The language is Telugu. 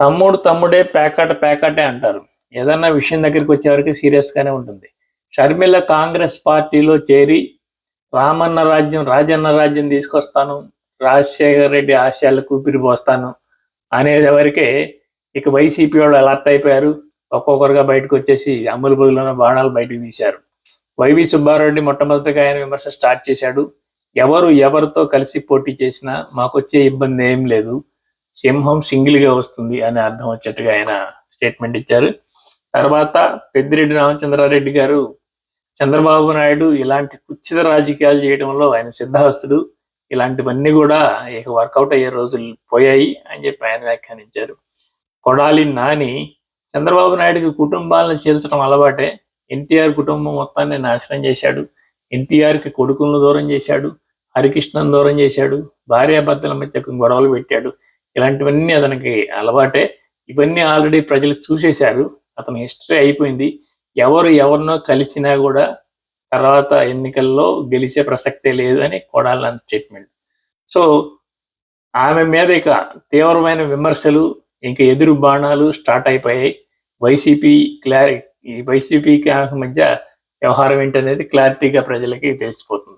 తమ్ముడు తమ్ముడే పేకాట పేకాటే అంటారు. ఏదన్నా విషయం దగ్గరికి వచ్చేవరకు సీరియస్ గానే ఉంటుంది. షర్మిల కాంగ్రెస్ పార్టీలో చేరి రామన్న రాజ్యం రాజన్న రాజ్యం తీసుకొస్తాను రాజశేఖర రెడ్డి ఆశయాలకు ఊపిరిపోస్తాను అనేది వరకే ఇక వైసీపీ వాళ్ళు అలర్ట్ అయిపోయారు. ఒక్కొక్కరుగా బయటకు వచ్చేసి అమ్ములు బదులున్న బాణాలు బయటకు తీశారు. వైవి సుబ్బారెడ్డి మొట్టమొదటిగా ఆయన విమర్శ స్టార్ట్ చేశాడు. ఎవరు ఎవరితో కలిసి పోటీ చేసినా మాకొచ్చే ఇబ్బంది ఏం లేదు. సింహం సింగిల్గా వస్తుంది అని అర్థం వచ్చేట్టుగా ఆయన స్టేట్మెంట్ ఇచ్చారు. తర్వాత పెద్దిరెడ్డి రామచంద్రారెడ్డి గారు చంద్రబాబు నాయుడు ఇలాంటి కుచ్చిత రాజకీయాలు చేయడంలో ఆయన సిద్ధహస్తుడు. ఇలాంటివన్నీ కూడా ఇక వర్కౌట్ అయ్యే రోజులు పోయాయి అని చెప్పి ఆయన వ్యాఖ్యానించారు. కొడాలి నాని చంద్రబాబు నాయుడుకి కుటుంబాలను చీల్చడం అలవాటే. ఎన్టీఆర్ కుటుంబం మొత్తాన్ని నాశనం చేశాడు. ఎన్టీఆర్కి కొడుకులను దూరం చేశాడు. హరికృష్ణను దూరం చేశాడు. భార్యాభర్తల మధ్య గొడవలు పెట్టాడు. ఇలాంటివన్నీ అతనికి అలవాటే. ఇవన్నీ ఆల్రెడీ ప్రజలు చూసేశారు. అతని హిస్టరీ అయిపోయింది. ఎవరు ఎవరినో కలిసినా కూడా తర్వాత ఎన్నికల్లో గెలిచే ప్రసక్తే లేదు అని కొడాలి స్టేట్మెంట్. సో ఆమె మీద ఇక తీవ్రమైన విమర్శలు ఇంకా ఎదురు బాణాలు స్టార్ట్ అయిపోయాయి. వైసీపీ క్లారి ఈ వైసీపీకి ఆమె మధ్య వ్యవహారం ఏంటనేది క్లారిటీగా ప్రజలకి తెలిసిపోతుంది.